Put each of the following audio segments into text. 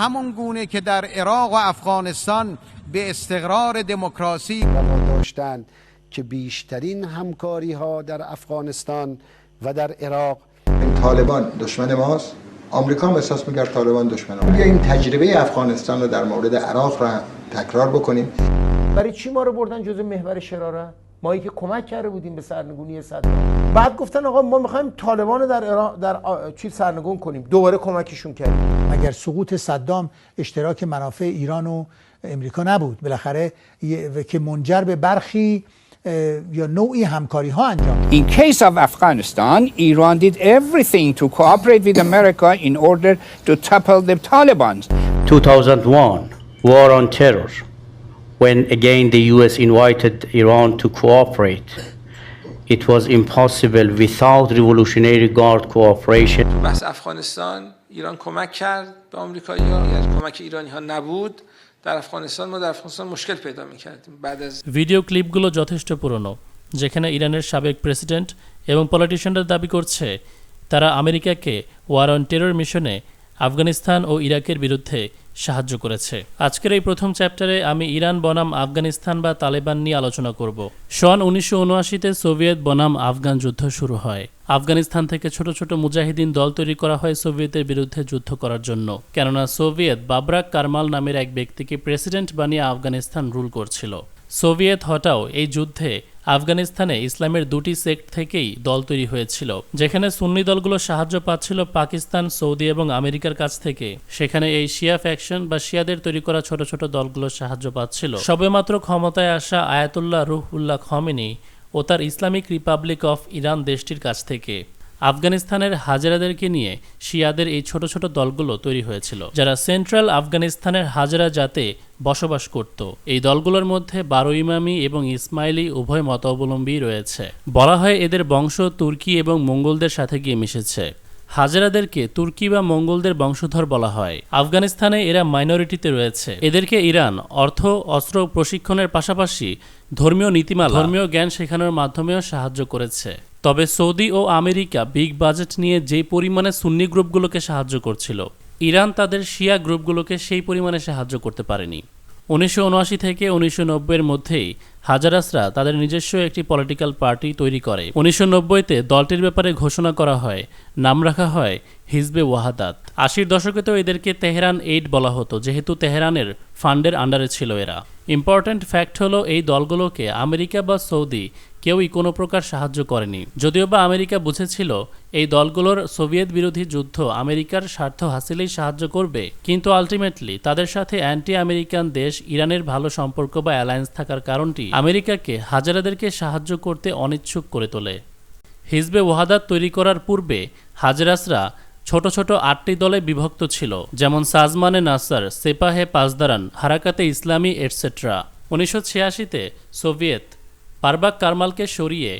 همون گونه که در عراق و افغانستان به استقرار دموکراسی داشتند که بیشترین همکاری ها در افغانستان و در عراق. این طالبان دشمن ماست. آمریکا هم احساس می‌کرد طالبان دشمن ما این تجربه افغانستان رو در مورد عراق را تکرار بکنیم. برای چی ما رو بردن جزو محور شراره مایی که کمک کرده بودیم به سرنگونی صدام بعد گفتن آقا ما می‌خوایم طالبان رو در عراق در آ- چیز سرنگون کنیم دوباره کمکشون کردیم اگر سقوط صدام اشتراک منافع ایران و امریکا نبود بالاخره که منجر به برخی یا نوعی همکاری ها انجام. In case of Afghanistan, Iran did everything to cooperate with America in order to topple the Taliban. 2001 war on terror when again the US invited Iran to cooperate it was impossible without revolutionary guard cooperation بحث افغانستان ایران کمک کرد به آمریکایی ها اگر کمک ایرانی ها نبود در افغانستان ما در افغانستان مشکل پیدا میکردیم بعد از video ক্লিপগুলো যথেষ্ট পুরনো যেখানে ইরানের সাবেক president এবং পলিটিশিয়ানরা দাবি করছে তারা আমেরিকাকে ওয়ার অন টেরর মিশনে আফগানিস্তান ও ইরাকের বিরুদ্ধে সাহায্য করেছে। আজকের এই প্রথম চ্যাপ্টারে আমি ইরান বনাম আফগানিস্তান বা তালেবান নিয়ে আলোচনা করব। সন উনিশশো উনআশিতে সোভিয়েত বনাম আফগান যুদ্ধ শুরু হয়। আফগানিস্তান থেকে ছোট ছোট মুজাহিদিন দল তৈরি করা হয় সোভিয়েতের বিরুদ্ধে যুদ্ধ করার জন্য। কেননা সোভিয়েত বাবরাক কারমাল নামের এক ব্যক্তিকে প্রেসিডেন্ট বানিয়ে আফগানিস্তান রুল করছিল। সোভিয়েত হটাও এই যুদ্ধে আফগানিস্তানে ইসলামের দুটি সেক্ট থেকেই দল তৈরি হয়েছিল, যেখানে সুন্নি দলগুলো সাহায্য পাচ্ছিল পাকিস্তান, সৌদি এবং আমেরিকার কাছ থেকে। সেখানে এই শিয়া ফ্যাকশন বা শিয়াদের তৈরি করা ছোট ছোট দলগুলো সাহায্য পাচ্ছিল। সবেমাত্র ক্ষমতায় আসা আয়াতুল্লাহ রুহুল্লাহ খমেনি ও তার ইসলামিক রিপাবলিক অফ ইরান দেশটির কাছ থেকে। আফগানিস্তানের হাজারাদেরকে নিয়ে শিয়াদের এই ছোট ছোট দলগুলো তৈরি হয়েছিল, যারা সেন্ট্রাল আফগানিস্তানের হাজারা জাতে বসবাস করত। এই দলগুলোর মধ্যে বারো ইমামি এবং ইসমাইলি উভয় মতাবলম্বী রয়েছে। বলা হয় এদের বংশ তুর্কি এবং মঙ্গলদের সাথে গিয়ে মিশেছে। হাজারাদেরকে তুর্কি বা মঙ্গলদের বংশধর বলা হয়। আফগানিস্তানে এরা মাইনরিটিতে রয়েছে। এদেরকে ইরান, অর্থ, অস্ত্র প্রশিক্ষণের পাশাপাশি ধর্মীয় নীতিমালা, ধর্মীয় জ্ঞান শেখানোর মাধ্যমেও সাহায্য করেছে। তবে সৌদি ও আমেরিকা বিগ বাজেট নিয়ে যে পরিমাণে সুন্নি গ্রুপগুলোকে সাহায্য করছিল, ইরান তাদের শিয়া গ্রুপগুলোকে সেই পরিমাণে সাহায্য করতে পারেনি। উনিশশো উনআশি থেকে উনিশশো নব্বইয়ের মধ্যেই হাজারাসরা তাদের নিজস্ব একটি পলিটিক্যাল পার্টি তৈরি করে। উনিশশো নব্বইতে দলটির ব্যাপারে ঘোষণা করা হয়, নাম রাখা হয় হিজবে ওয়াহাদাত। আশির দশকে তো এদেরকে তেহরান এইড বলা হতো, যেহেতু তেহরানের ফান্ডের আন্ডারে ছিল এরা। ইম্পর্ট্যান্ট ফ্যাক্ট হলো এই দলগুলোকে আমেরিকা বা সৌদি কেউই কোনো প্রকার সাহায্য করেনি। যদিও বা আমেরিকা বুঝেছিল, এই দলগুলোর সোভিয়েত বিরোধী যুদ্ধ আমেরিকার স্বার্থ হাসিলেই সাহায্য করবে, কিন্তু আলটিমেটলি তাদের সাথে অ্যান্টি আমেরিকান দেশ ইরানের ভালো সম্পর্ক বা অ্যালায়েন্স থাকার কারণটি আমেরিকাকে হাজারাদেরকে সাহায্য করতে অনিচ্ছুক করে তোলে। হিজবে ওয়াহাদাত তৈরি করার পূর্বে হাজরাসরা ছোট ছোট আটটি দলে বিভক্ত ছিল, যেমন সাজমানে নাসার, সেপাহে পাজদারান, হারাকাতে ইসলামী, এটসেট্রা। উনিশশো ছিয়াশিতে সোভিয়েত পারবাক কারমালকে সরিয়ে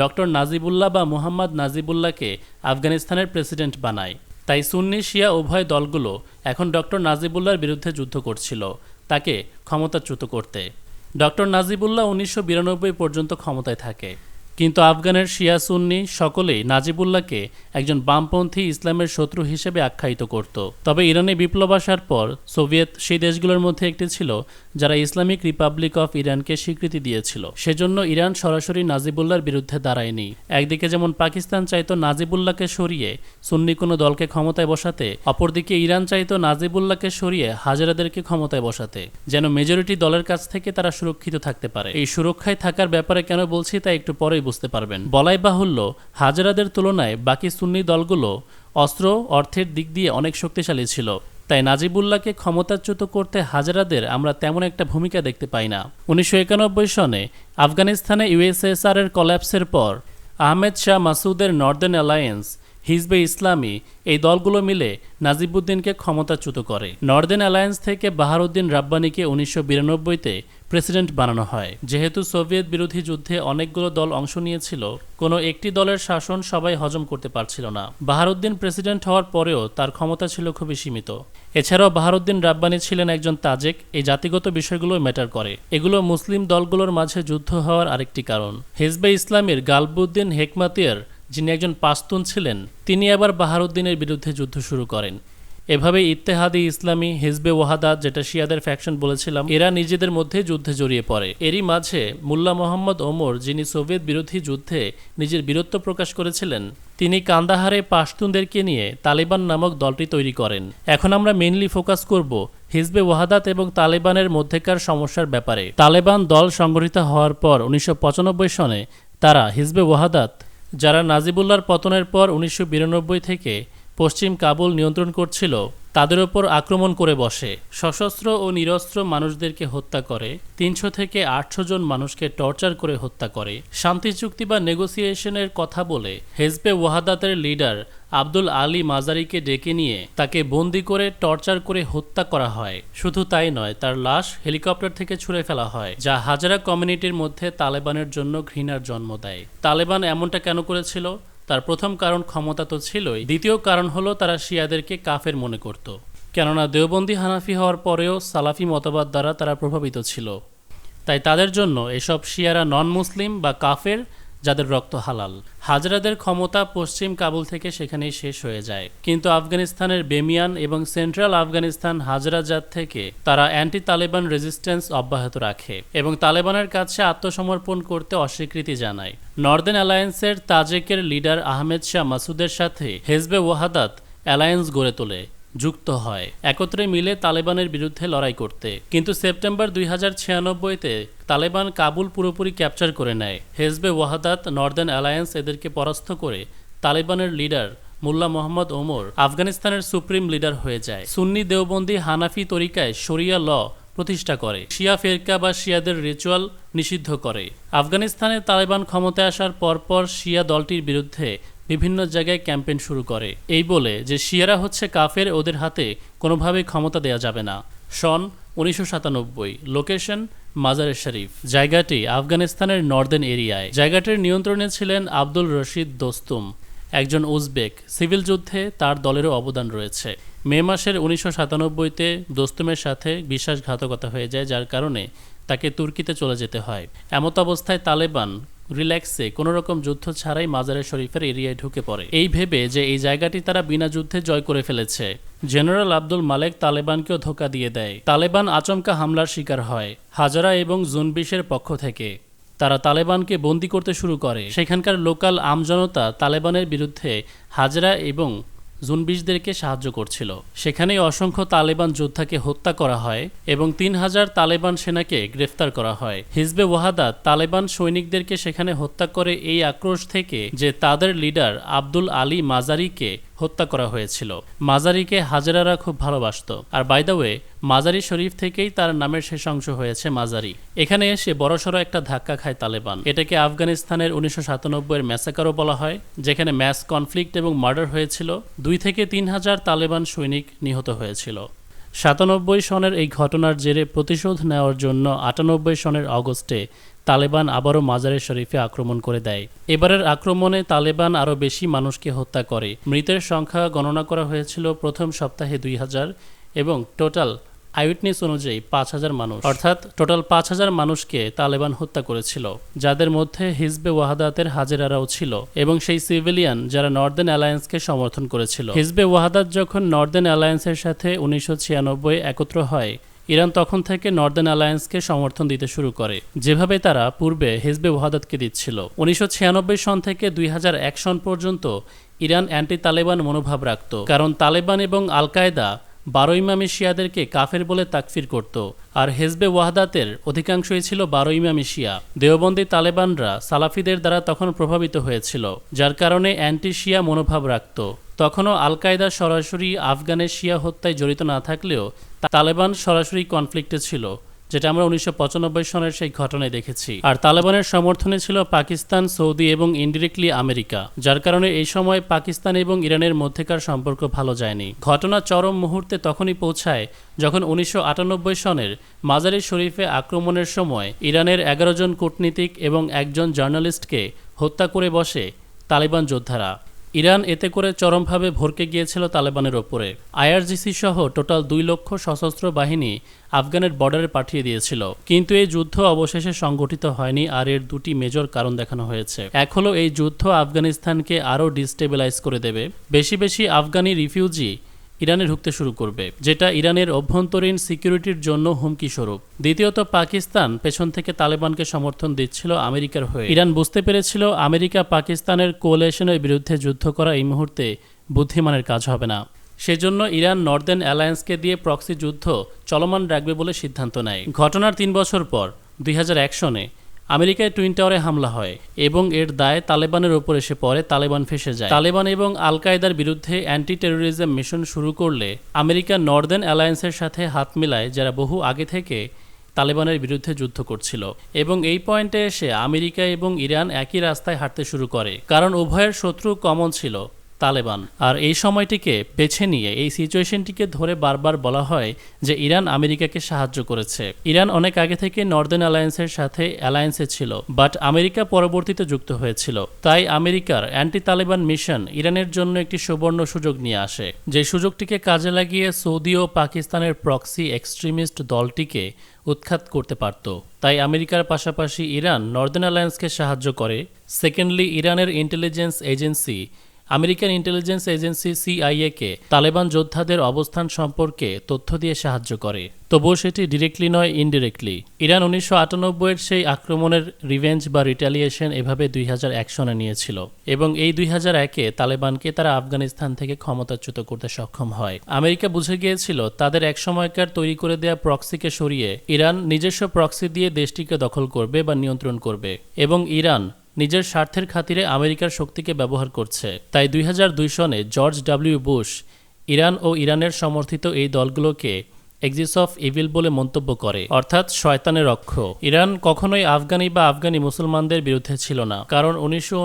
ডক্টর নাজিবুল্লাহ বা মুহাম্মদ নাজিবুল্লাহকে আফগানিস্তানের প্রেসিডেন্ট বানায়। তাই সুন্নি শিয়া উভয় দলগুলো এখন ডক্টর নাজিবুল্লাহর বিরুদ্ধে যুদ্ধ করছিল, তাকে ক্ষমতাচ্যুত করতে। ডক্টর নাজিবুল্লাহ উনিশশো বিরানব্বই পর্যন্ত ক্ষমতায় থাকে। কিন্তু আফগানের শিয়া সুন্নি সকলেই নাজিবুল্লাহকে একজন বামপন্থী ইসলামের শত্রু হিসেবে আখ্যায়িত করত। তবে ইরানে বিপ্লব আসার পর সোভিয়েত সেই দেশগুলোর মধ্যে একটি ছিল যারা ইসলামিক রিপাবলিক অফ ইরানকে স্বীকৃতি দিয়েছিল। সেজন্য ইরান সরাসরি নাজিবুল্লাহর বিরুদ্ধে দাঁড়ায়নি। একদিকে যেমন পাকিস্তান চাইতো নাজিবুল্লাহকে সরিয়ে সুন্নি কোনো দলকে ক্ষমতায় বসাতে, অপরদিকে ইরান চাইতো নাজিবুল্লাহকে সরিয়ে হাজারাদেরকে ক্ষমতায় বসাতে, যেন মেজরিটি দলের কাছ থেকে তারা সুরক্ষিত থাকতে পারে। এই সুরক্ষায় থাকার ব্যাপারে কেন বলছি তা একটু পরেই বুঝতে পারবেন। বলাই বাহুল্য, হাজারাদের তুলনায় বাকি সুন্নি দলগুলো অস্ত্র, অর্থের দিক দিয়ে অনেক শক্তিশালী ছিল। তাই নাজিবুল্লাহকে ক্ষমতাচ্যুত করতে হাজারাদের আমরা তেমন একটা ভূমিকা দেখতে পাই না। উনিশশো একানব্বই সনে আফগানিস্তানে ইউএসএসআর এর কল্যাপসের পর আহমেদ শাহ মাসুদের নর্দার্ন অ্যালায়েন্স হিজবে ইসলামী এই দলগুলো মিলে নাজিবুদ্দিনকে ক্ষমতাচ্যুত করে। নর্দার্ন অ্যালায়েন্স থেকে বাহারুদ্দিন রাব্বানিকে উনিশশো বিরানব্বইতে প্রেসিডেন্ট বানানো হয়। যেহেতু সোভিয়েত বিরোধী যুদ্ধে অনেকগুলো দল অংশ নিয়েছিল, কোনো একটি দলের শাসন সবাই হজম করতে পারছিল না। বাহারুদ্দিন প্রেসিডেন্ট হওয়ার পরেও তার ক্ষমতা ছিল খুবই সীমিত। এছাড়াও বাহারুদ্দিন রাব্বানি ছিলেন একজন তাজেক, এই জাতিগত বিষয়গুলো ম্যাটার করে। এগুলো মুসলিম দলগুলোর মাঝে যুদ্ধ হওয়ার আরেকটি কারণ। হিজবে ইসলামের গালবুদ্দিন হেকমাতিয়ার যিনি একজন পাস্তুন ছিলেন, তিনি আবার বাহারুদ্দিনের বিরুদ্ধে যুদ্ধ শুরু করেন। এভাবে ইত্তেহাদি ইসলামী হিজবে ওয়াহাদাত যেটা শিয়াদের ফ্যাকশন বলেছিলাম, এরা নিজেদের মধ্যে যুদ্ধে জড়িয়ে পড়ে। এরই মাঝে মুল্লা মোহাম্মদ ওমর, যিনি সোভিয়েত বিরোধী যুদ্ধে নিজের বীরত্ব প্রকাশ করেছিলেন, তিনি কান্দাহারে পাশতুনদেরকে নিয়ে তালিবান নামক দলটি তৈরি করেন। এখন আমরা মেইনলি ফোকাস করব হিজবে ওয়াহাদাত এবং তালেবানের মধ্যেকার সমস্যার ব্যাপারে। তালেবান দল সংগঠিত হওয়ার পর উনিশশো পঁচানব্বই সনে তারা হিজবে ওয়াহাদাত যারা নাজিবুল্লাহর পতনের পর উনিশশো বিরানব্বই থেকে পশ্চিম কাবুল নিয়ন্ত্রণ করছিল তাদের ওপর আক্রমণ করে বসে। সশস্ত্র ও নিরস্ত্র মানুষদেরকে হত্যা করে, তিনশো থেকে আটশো জন মানুষকে টর্চার করে হত্যা করে। শান্তি চুক্তি বা নেগোসিয়েশনের কথা বলে হেজবে ওয়াহাদাতের লিডার আব্দুল আলী মাজারিকে ডেকে নিয়ে তাকে বন্দি করে, টর্চার করে হত্যা করা হয়। শুধু তাই নয়, তার লাশ হেলিকপ্টার থেকে ছুঁড়ে ফেলা হয়, যা হাজারা কমিউনিটির মধ্যে তালেবানের জন্য ঘৃণার জন্ম দেয়। তালেবান এমনটা কেন করেছিল? তার প্রথম কারণ ক্ষমতা তো ছিলই, দ্বিতীয় কারণ হলো তারা শিয়াদেরকে কাফের মনে করত। কেননা দেওবন্দি হানাফি হওয়ার পরেও সালাফি মতবাদ দ্বারা তারা প্রভাবিত ছিল। তাই তাদের জন্য এসব শিয়ারা নন মুসলিম বা কাফের যাদের রক্ত হালাল। হাজরাদের ক্ষমতা পশ্চিম কাবুল থেকে সেখানেই শেষ হয়ে যায়। কিন্তু আফগানিস্তানের বেমিয়ান এবং সেন্ট্রাল আফগানিস্তান হাজরা জাত থেকে তারা অ্যান্টি তালেবান রেজিস্ট্যান্স অব্যাহত রাখে এবং তালেবানের কাছে আত্মসমর্পণ করতে অস্বীকৃতি জানায়। নর্দার্ন অ্যালায়েন্সের তাজেকের লিডার আহমেদ শাহ মাসুদের সাথে হেজবে ওয়াহাদাত অ্যালায়েন্স গড়ে তোলে। যুক্ত হয়। একত্রে মিলে তালেবানের বিরুদ্ধে লড়াই করতে। কিন্তু সেপ্টেম্বর দুই হাজার ছিয়ানব্বইতে তালেবান কাবুল পুরোপুরি ক্যাপচার করে নেয়। হেজবে ওয়াহাদাত, নর্দার্ন অ্যালায়েন্স এদেরকে পরাস্ত করে তালেবানের লিডার মুল্লা মোহাম্মদ ওমর আফগানিস্তানের সুপ্রিম লিডার হয়ে যায়। সুন্নি দেওবন্দি হানাফি তরিকায় শরিয়া ল প্রতিষ্ঠা করে। শিয়া ফেরকা বা শিয়াদের রিচুয়াল নিষিদ্ধ করে। আফগানিস্তানে তালেবান ক্ষমতায় আসার পরপর শিয়া দলটির বিরুদ্ধে বিভিন্ন জায়গায় ক্যাম্পেইন শুরু করে। এই বলে যে শিয়ারা হচ্ছে কাফের, ওদের হাতে কোনোভাবেই ক্ষমতা দেয়া যাবে না। সন উনিশশো সাতানব্বই, লোকেশন মাজারে শরীফ। জায়গাটি আফগানিস্তানের নর্দার্ন এরিয়ায়। জায়গাটির নিয়ন্ত্রণে ছিলেন আব্দুল রশিদ দোস্তুম, একজন উজবেক। সিভিল যুদ্ধে তার দলেরও অবদান রয়েছে। মে মাসের উনিশশো সাতানব্বইতে দোস্তুমের সাথে বিশ্বাসঘাতকতা হয়ে যায়, যার কারণে তাকে তুর্কিতে চলে যেতে হয়। এমত অবস্থায় তালেবান রিল্যাক্সে কোনো রকম যুদ্ধ ছাড়াই মাজারে শরীফের এরিয়ায় ঢুকে পড়ে। এই ভেবে যে এই জায়গাটি তারা বিনা যুদ্ধে জয় করে ফেলেছে। জেনারেল আব্দুল মালেক তালেবানকেও ধোকা দিয়ে দেয়। তালেবান আচমকা হামলার শিকার হয় হাজারা এবং জুনবিশের পক্ষ থেকে। তারা তালেবানকে বন্দি করতে শুরু করে। সেখানকার লোকাল আমজনতা তালেবানের বিরুদ্ধে হাজরা এবং জুনবিশদেরকে সাহায্য করছিল। সেখানেই অসংখ্য তালেবান যোদ্ধাকে হত্যা করা হয় এবং তিন হাজার তালেবান সেনাকে গ্রেফতার করা হয়। হিজবে ওয়াহাদা তালেবান সৈনিকদেরকে সেখানে হত্যা করে এই আক্রোশ থেকে যে তাদের লিডার আব্দুল আলী মাজারিকে হত্যা করা হয়েছিল। মাজারিকে হাজারারা খুব ভালোবাসত। আর বাই ওয়ে মাজারি শরীফ থেকেই তার নামের শেষ অংশ হয়েছে মাজারি। এখানে এসে বড়সড় একটা ধাক্কা খায় তালেবান। এটাকে আফগানিস্তানের উনিশশো সাতানব্বইয়ের ম্যাসাকারও বলা হয়, যেখানে ম্যাস কনফ্লিক্ট এবং মার্ডার হয়েছিল। দুই থেকে তিন হাজার তালেবান সৈনিক নিহত হয়েছিল। সাতানব্বই সনের এই ঘটনার জেরে প্রতিশোধ নেওয়ার জন্য আটানব্বই সনের অগস্টে তালেবান আবারও মাজারে শরীফে আক্রমণ করে দেয়। এবারের আক্রমণে তালেবান আরও বেশি মানুষকে হত্যা করে। মৃতের সংখ্যা গণনা করা হয়েছিল প্রথম সপ্তাহে দুই হাজার এবং টোটাল আইউটনেস অনুযায়ী পাঁচ হাজার মানুষ। অর্থাৎ টোটাল পাঁচ হাজার মানুষকে তালেবান হত্যা করেছিল, যাদের মধ্যে হিজবে ওয়াহাদাতের হাজেরারাও ছিল এবং সেই সিভিলিয়ান যারা নর্দার্ন অ্যালায়েন্সকে সমর্থন করেছিল। হিজবে ওয়াহাদাত যখন নর্দার্ন অ্যালায়েন্সের সাথে উনিশশো একত্র হয় ইরান তখন থেকে নর্দার্ন অ্যালায়েন্সকে সমর্থন দিতে শুরু করে, যেভাবে তারা পূর্বে হেজবে ওয়াহাদাতকে দিচ্ছিল। উনিশশো ছিয়ানব্বই সন থেকে দুই হাজার এক সন পর্যন্ত ইরান অ্যান্টি তালেবান মনোভাব রাখত, কারণ তালেবান এবং আল কায়দা বারো ইমামি শিয়াদেরকে কাফের বলে তাকফির করত, আর হেজবে ওয়াহাদাতের অধিকাংশই ছিল বারো ইমামি শিয়া। দেওবন্দি তালেবানরা সালাফিদের দ্বারা তখন প্রভাবিত হয়েছিল, যার কারণে অ্যান্টি শিয়া মনোভাব রাখত। তখনও আল কায়দা সরাসরি আফগানের শিয়া হত্যায় জড়িত না থাকলেও তালেবান সরাসরি কনফ্লিক্টে ছিল, যেটা আমরা উনিশশো পঁচানব্বই সনের সেই ঘটনায় দেখেছি। আর তালেবানের সমর্থনে ছিল পাকিস্তান, সৌদি এবং ইনডিরেক্টলি আমেরিকা, যার কারণে এই সময় পাকিস্তান এবং ইরানের মধ্যেকার সম্পর্ক ভালো যায়নি। ঘটনা চরম মুহূর্তে তখনই পৌঁছায় যখন উনিশশো আটানব্বই সনের মাজারি শরীফে আক্রমণের সময় ইরানের এগারো জন কূটনীতিক এবং একজন জার্নালিস্টকে হত্যা করে বসে তালিবান যোদ্ধারা। ইরান এতে করে চরমভাবে ভরকে গিয়েছিল তালেবানের ওপরে। আইআরজিসি সহ টোটাল দুই লক্ষ সশস্ত্র বাহিনী আফগানের বর্ডারে পাঠিয়ে দিয়েছিল। কিন্তু এই যুদ্ধ অবশেষে সংগঠিত হয়নি আর এর দুটি মেজর কারণ দেখানো হয়েছে। এক হলো, এই যুদ্ধ আফগানিস্তানকে আরও ডিস্টেবিলাইজ করে দেবে। বেশি বেশি আফগানি রিফিউজি ইরানে ঢুকতে শুরু করবে, যেটা ইরানের অভ্যন্তরীণ সিকিউরিটির জন্য হুমকি স্বরূপ। দ্বিতীয়ত, পাকিস্তান পেছন থেকে তালেবানকে সমর্থন দিচ্ছিল আমেরিকার হয়ে। ইরান বুঝতে পেরেছিল আমেরিকা পাকিস্তানের কোলেশনের বিরুদ্ধে যুদ্ধ করা এই মুহূর্তে বুদ্ধিমানের কাজ হবে না। সেজন্য ইরান নর্দার্ন অ্যালায়েন্সকে দিয়ে প্রক্সি যুদ্ধ চলমান রাখবে বলে সিদ্ধান্ত নেয়। ঘটনার তিন বছর পর, দুই সনে আমেরিকায় টুইন টাওয়ারে হামলা হয় এবং এর দায় তালেবানের ওপর এসে পড়ে, তালেবান ফেসে যায়। তালেবান এবং আল কায়দার বিরুদ্ধে অ্যান্টি টেরোরিজম মিশন শুরু করলে আমেরিকা নর্দার্ন অ্যালায়েন্সের সাথে হাত মিলায় যারা বহু আগে থেকে তালেবানের বিরুদ্ধে যুদ্ধ করছিল এবং এই পয়েন্টে এসে আমেরিকা এবং ইরান একই রাস্তায় হাঁটতে শুরু করে। কারণ উভয়ের শত্রু কমন ছিল। তালেবান। আর এই সময়টিকে বেছে নিয়ে, এই সিচুয়েশনটিকে ধরে বারবার বলা হয় যে ইরান আমেরিকাকে সাহায্য করেছে। ইরান অনেক আগে থেকে নর্দার্ন অ্যালায়েন্সের সাথে অ্যালায়েন্সে ছিল, বাট আমেরিকা পরবর্তীতে যুক্ত হয়েছিল। তাই আমেরিকার অ্যান্টি তালেবান মিশন ইরানের জন্য একটি সুবর্ণ সুযোগ নিয়ে আসে। যে সুযোগটিকে কাজে লাগিয়ে সৌদি ও পাকিস্তানের প্রক্সি এক্সট্রিমিস্ট দলটিকে উৎখাত করতে পারত। তাই আমেরিকার পাশাপাশি ইরান নর্দার্ন অ্যালায়েন্সকে সাহায্য করে। সেকেন্ডলি, ইরানের intelligence agency American intelligence agency সিআইএকে Taliban যোদ্ধাদের অবস্থান সম্পর্কে তথ্য দিয়ে সাহায্য করে। তবুও সেটি ডিরেক্টলি নয় ইনডিরেক্টলি ইরান উনিশশো আটানব্বইয়ের সেই আক্রমণের রিভেঞ্জ বা রিটালিয়েশন এভাবে দুই হাজার এক সনে নিয়েছিল এবং এই দুই হাজার একে তালেবানকে তারা আফগানিস্তান থেকে ক্ষমতাচ্যুত করতে সক্ষম হয়। আমেরিকা বুঝে গিয়েছিল তাদের এক সময়কার তৈরি করে দেয়া প্রক্সিকে সরিয়ে ইরান নিজস্ব প্রক্সি দিয়ে দেশটিকে দখল করবে বা নিয়ন্ত্রণ করবে এবং ইরান নিজের স্বার্থের খাতিরে আমেরিকার শক্তিকে ব্যবহার করছে। তাই দুই হাজার দুই সনে জর্জ ডাব্লিউ বুশ ইরান ও ইরানের সমর্থিত এই দলগুলোকে এক্সিস অফ ইভিল বলে মন্তব্য করে, অর্থাৎ শয়তানের অক্ষ। ইরান কখনোই আফগানি বা আফগানি মুসলমানদের বিরুদ্ধে ছিল না, কারণ উনিশশো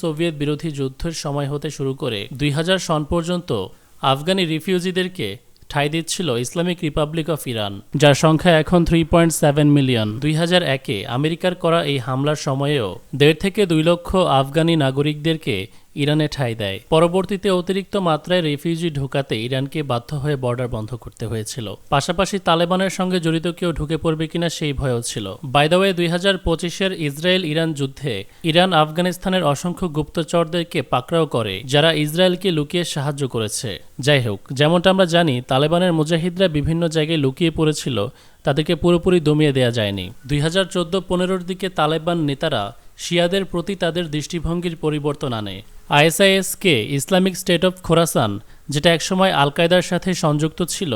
সোভিয়েত বিরোধী যুদ্ধের সময় হতে শুরু করে দুই হাজার সন পর্যন্ত আফগানি রিফিউজিদেরকে ঠাঁই দিচ্ছিল ইসলামিক রিপাবলিক অফ ইরান, যার সংখ্যা এখন থ্রি পয়েন্ট সেভেন মিলিয়ন দুই হাজার একে আমেরিকার করা এই হামলার সময়েও দেড় থেকে দুই লক্ষ আফগানি নাগরিকদেরকে ইরানে ঠাঁই দেয়। পরবর্তীতে অতিরিক্ত মাত্রায় রেফিউজি ঢোকাতে ইরানকে বাধ্য হয়ে বর্ডার বন্ধ করতে হয়েছিল। পাশাপাশি তালেবানের সঙ্গে জড়িত কেউ ঢুকে পড়বে কিনা সেই ভয়ও ছিল। বাইদাওয়ে দুই হাজার পঁচিশের ইসরায়েল ইরান যুদ্ধে ইরান আফগানিস্তানের অসংখ্য গুপ্তচরদেরকে পাকড়াও করে, যারা ইসরায়েলকে লুকিয়ে সাহায্য করেছে। যাই হোক, যেমনটা আমরা জানি, তালেবানের মুজাহিদরা বিভিন্ন জায়গায় লুকিয়ে পড়েছিল, তাদেরকে পুরোপুরি দমিয়ে দেয়া যায়নি। দুই হাজার চোদ্দ পনেরোর দিকে তালেবান নেতারা শিয়াদের প্রতি তাদের দৃষ্টিভঙ্গির পরিবর্তন আনে। আইএসআইএসকে ইসলামিক স্টেট অফ খোরাসান, যেটা একসময় আল কায়দার সাথে সংযুক্ত ছিল,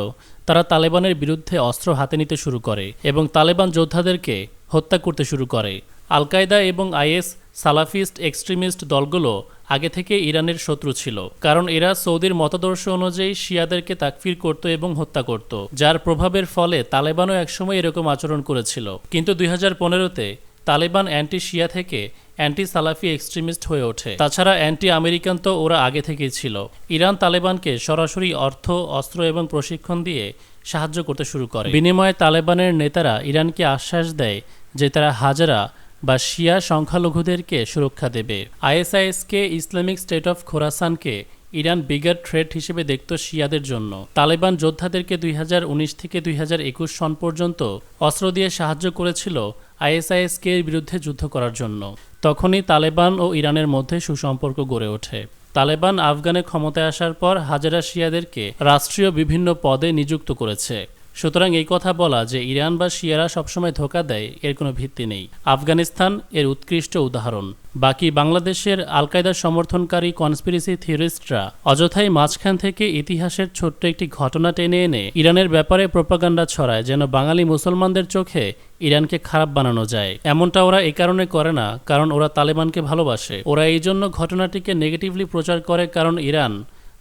তারা তালেবানের বিরুদ্ধে অস্ত্র হাতে নিতে শুরু করে এবং তালেবান যোদ্ধাদেরকে হত্যা করতে শুরু করে। আল কায়দা এবং আইএস সালাফিস্ট এক্সট্রিমিস্ট দলগুলো আগে থেকে ইরানের শত্রু ছিল, কারণ এরা সৌদির মতাদর্শ অনুযায়ী শিয়াদেরকে তাকফির করত এবং হত্যা করত, যার প্রভাবের ফলে তালেবানও একসময় এরকম আচরণ করেছিল। কিন্তু দুই হাজার পনেরোতে তালেবান অ্যান্টি শিয়া থেকে অ্যান্টি সালাফি এক্সট্রিমিস্ট হয়ে ওঠে। তাছাড়া অ্যান্টি আমেরিকান তো ওরা আগে থেকেই ছিল। ইরান তালেবানকে সরাসরি অর্থ, অস্ত্র এবং প্রশিক্ষণ দিয়ে সাহায্য করতে শুরু করে। বিনিময়ে তালেবানের নেতারা ইরানকে আশ্বাস দেয় যে তারা হাজারা বা শিয়া সংখ্যালঘুদেরকে সুরক্ষা দেবে। আইএসআইএসকে ইসলামিক স্টেট অফ খোরাসানকে ইরান বিগার থ্রেট হিসেবে দেখত শিয়াদের জন্য। তালেবান যোদ্ধাদেরকে দুই হাজার উনিশ থেকে দুই হাজার একুশ সন পর্যন্ত অস্ত্র দিয়ে সাহায্য করেছিল আইএসআইএসকে এর বিরুদ্ধে যুদ্ধ করার জন্য। তখনই তালেবান ও ইরানের মধ্যে সুসম্পর্ক গড়ে ওঠে। তালেবান আফগানে ক্ষমতায় আসার পর হাজারা শিয়াদেরকে রাষ্ট্রীয় বিভিন্ন পদে নিযুক্ত করেছে। সুতরাং এই কথা বলা যে ইরান বা শিয়ারা সবসময় ধোকা দেয়, এর কোনো ভিত্তি নেই। আফগানিস্তান এর উৎকৃষ্ট উদাহরণ। বাকি বাংলাদেশের আল কায়দার সমর্থনকারী কনস্পিরেসি থিওরিস্টরা অযথাই মাঝখান থেকে ইতিহাসের ছোট্ট একটি ঘটনা টেনে এনে ইরানের ব্যাপারে প্রোপাগান্ডা ছড়ায়, যেন বাঙালি মুসলমানদের চোখে ইরানকে খারাপ বানানো যায়। এমনটা ওরা এই কারণে করে না, কারণ ওরা তালেবানকে ভালোবাসে। ওরা এই জন্য ঘটনাটিকে নেগেটিভলি প্রচার করে, কারণ ইরান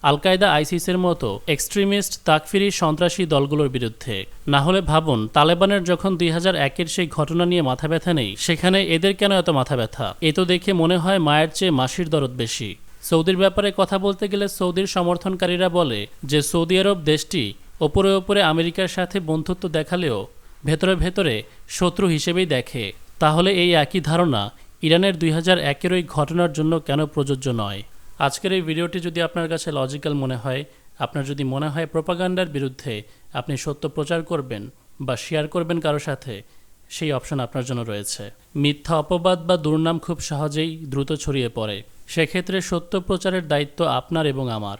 আল কায়দা আইসিসের মতো এক্সট্রিমিস্ট, তাকফিরি, সন্ত্রাসী দলগুলোর বিরুদ্ধে। না হলে ভাবুন, তালেবানের যখন দুই হাজার একের সেই ঘটনা নিয়ে মাথা ব্যথা নেই, সেখানে এদের কেন এত মাথা ব্যথা? এ তো দেখে মনে হয় মায়ের চেয়ে মাসির দরদ বেশি। সৌদির ব্যাপারে কথা বলতে গেলে সৌদির সমর্থনকারীরা বলে যে সৌদি আরব দেশটি ওপরে ওপরে আমেরিকার সাথে বন্ধুত্ব দেখালেও ভেতরে ভেতরে শত্রু হিসেবেই দেখে। তাহলে এই একই ধারণা ইরানের দুই হাজার একের ওই ঘটনার জন্য কেন প্রযোজ্য নয়? আজকের এই ভিডিওটি যদি আপনার কাছে লজিক্যাল মনে হয়, আপনার যদি মনে হয় প্রোপাগান্ডার বিরুদ্ধে আপনি সত্য প্রচার করবেন বা শেয়ার করবেন কারও সাথে, সেই অপশন আপনার জন্য রয়েছে। মিথ্যা অপবাদ বা দুর্নাম খুব সহজেই দ্রুত ছড়িয়ে পড়ে। সেক্ষেত্রে সত্য প্রচারের দায়িত্ব আপনার এবং আমার।